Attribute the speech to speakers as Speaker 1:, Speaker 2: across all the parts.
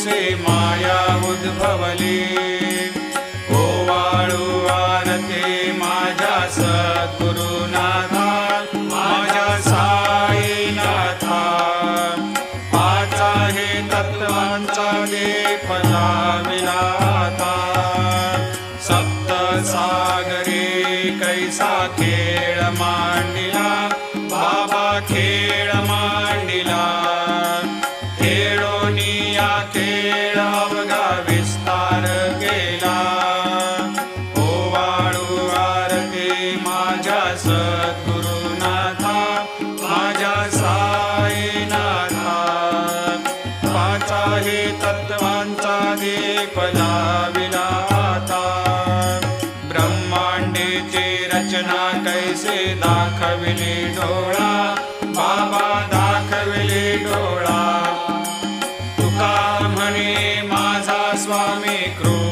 Speaker 1: say my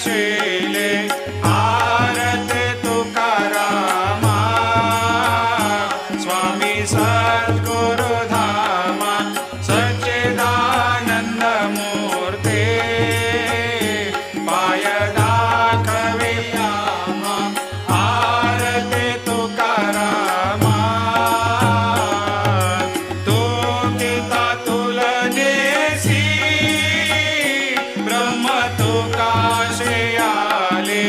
Speaker 1: change. से आले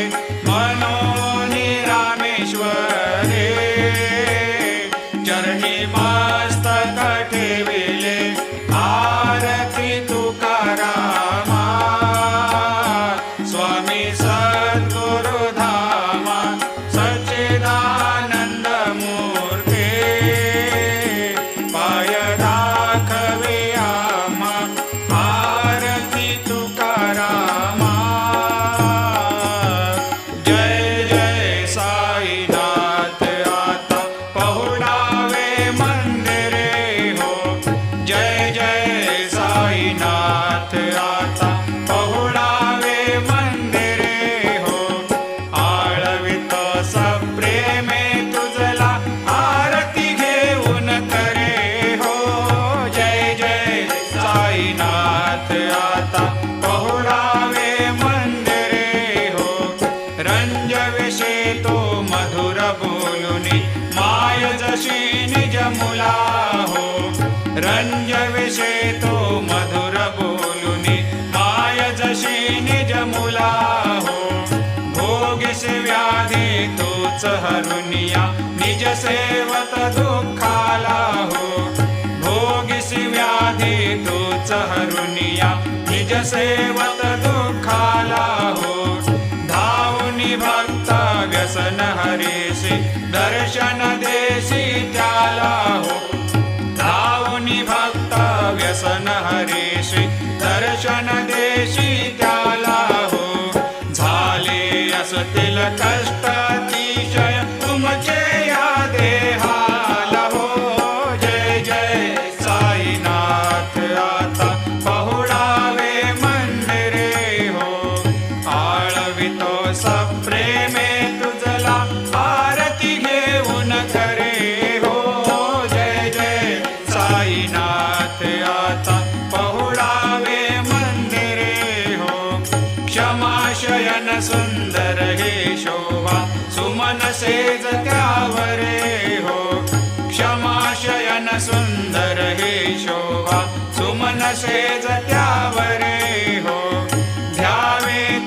Speaker 1: मुला हो तो मधुर बोलुनी माय जशी निज मुला हो व्याधी तोच हरुनिया निज सेवत दुःखाला हो भोगेश व्याधी तोच हरुनिया निज सेवत दुःखाला हो धावनी भक्त व्यसन हरीशी दर्शन दे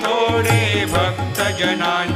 Speaker 1: थोडे भक्तजनांनी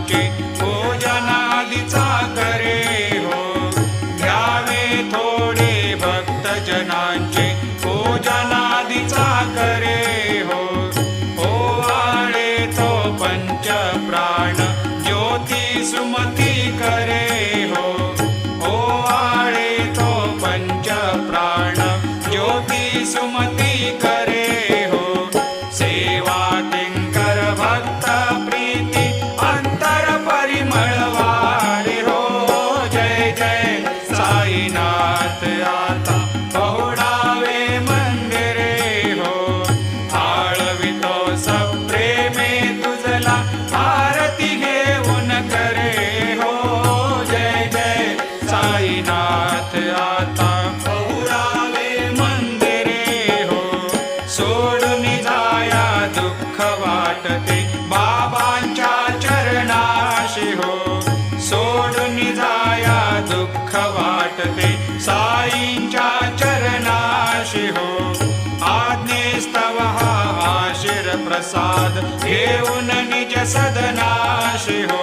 Speaker 1: प्रसाद एवन निज सदनाशिहो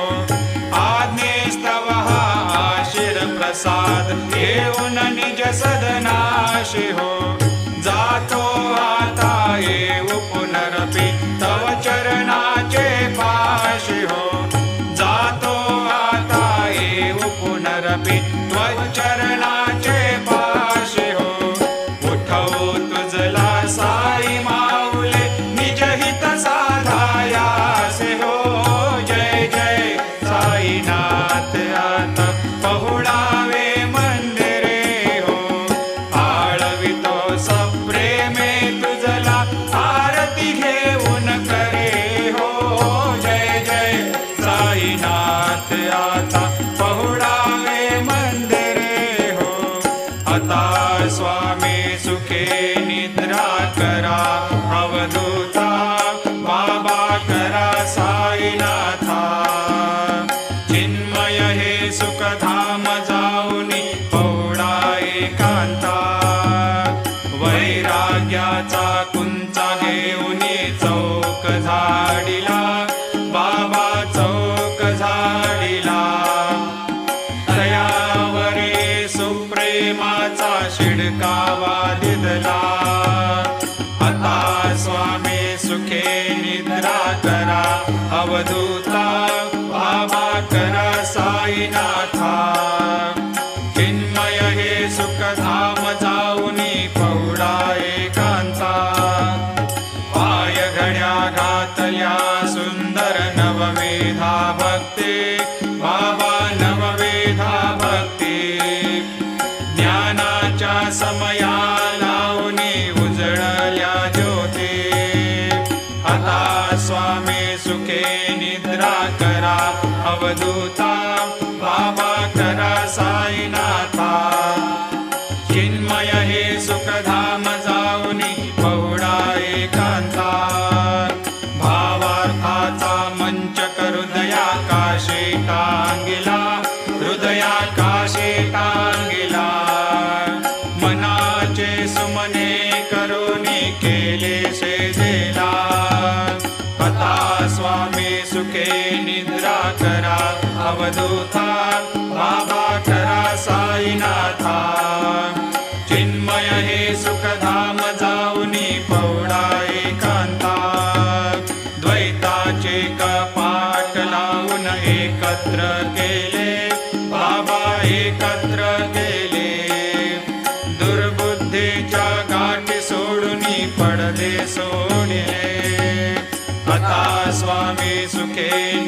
Speaker 1: आद्ये आशिर प्रसाद एव निज सदनाशिहो सुन्दर नवमेधा।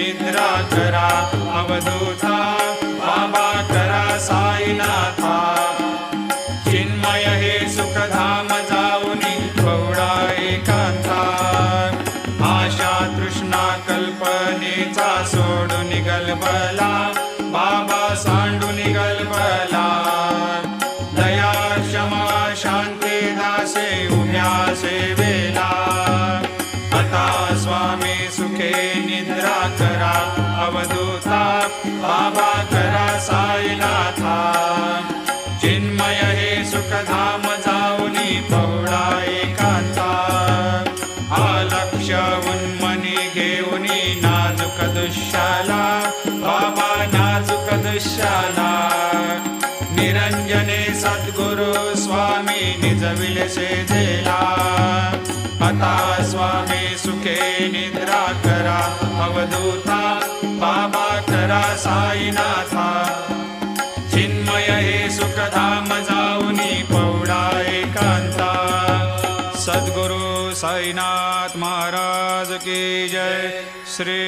Speaker 1: इंद्रा करा अवधूता बाबा करा साईनाथा. चिन्मय हे सुखधाम जाऊनी थोडा एकांता आशा तृष्णा कल्पनेचा सोडून गलबला दशाला बाबा नाजुक दशाला निरंजने सद्गुरु स्वामी निज विलसे देला आता स्वामी सुखे निद्रा करा अवधूता बाबा करा साईनाथा. चिन्मय हे सुखधाम जा साईनाथ महाराज की जय श्री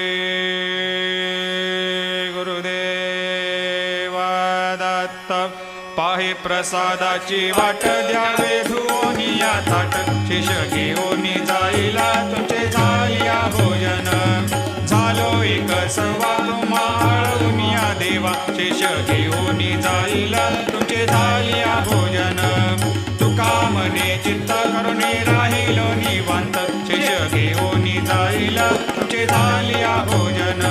Speaker 1: गुरुदेवादत्त. पाहि प्रसादाची वाट द्यावे धुवनिया ताट. शिष घेऊन जाईला तुझे जाईया भोजन. झालो एक सवा माळुनिया देवा. शिष घेऊन जाईला तुझे जाईया भोजन. तुका मने चिंता करून भोजन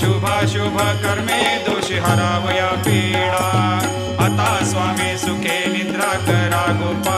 Speaker 1: शुभाशुभ कर्मे दोषी हरावया पीडा. आता स्वामी सुखे निद्रा करा गोपा.